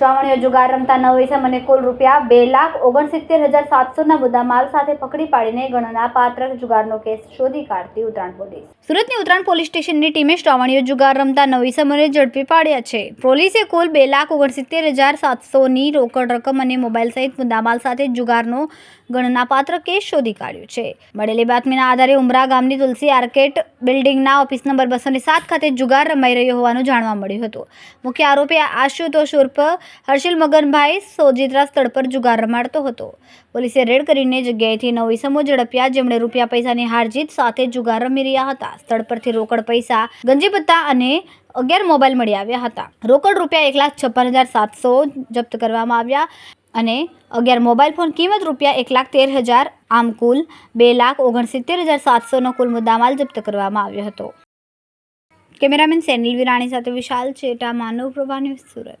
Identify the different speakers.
Speaker 1: શ્રાવણીય જુગાર રમતા નવ ઇસમ અને કુલ રૂપિયા બે લાખ ઓગણસિત્તેર હજાર સાતસોના મુદ્દામાલ સાથે પકડી પાડીને ગણના પાત્ર જુગારનો કેસ શોધી કાઢતી ઉત્તરાયણ પોલીસ. સુરતની ઉત્તરાયણ પોલીસ સ્ટેશનની ટીમે શ્રાવણીય જુગાર રમતા નવ ઇસમોને ઝડપી પાડ્યા છે. પોલીસે કુલ બે લાખ ઓગણસિત્તેર હજાર સાતસોની રોકડ રકમ અને મોબાઈલ સહિત મુદ્દામાલ સાથે જુગારનો ગણનાપાત્ર કેસ શોધી કાઢ્યો છે. મળેલી બાતમીના આધારે ઉમરા ગામની તુલસી આર્કેટ બિલ્ડિંગના ઓફિસ નંબર બસો સાત ખાતે જુગાર રમાઈ રહ્યો હોવાનું જાણવા મળ્યું હતું. મુખ્ય આરોપી આશુતોષ ઉર્ફ હર્ષિલ મગનભાઈ સોજિત્રા સ્થળ પર જુગાર રમાડતો હતો. પોલીસે રેડ કરીને જગ્યાએથી નવ ઇસમો ઝડપ્યા, જેમણે રૂપિયા પૈસાની હારજીત સાથે જુગાર રમી રહ્યા હતા. સ્થળ પરથી રોકડ પૈસા ગંજીપત્તા અને અગિયાર મોબાઈલ મળી આવ્યા હતા. રોકડ રૂપિયા એક લાખ છપ્પન હજાર સાતસો જપ્ત કરવામાં આવ્યા અને અગિયાર મોબાઈલ ફોન કિંમત રૂપિયા એક લાખ તેર હજાર, આમ કુલ બે લાખ ઓગણસિત્તેર હજાર સાતસોનો કુલ મુદ્દામાલ જપ્ત કરવામાં આવ્યો હતો. કેમેરામેન સેનિલ વિરાણી સાથે વિશાલ ચેટા, માનવ પ્રભા ન્યૂઝ સુરત.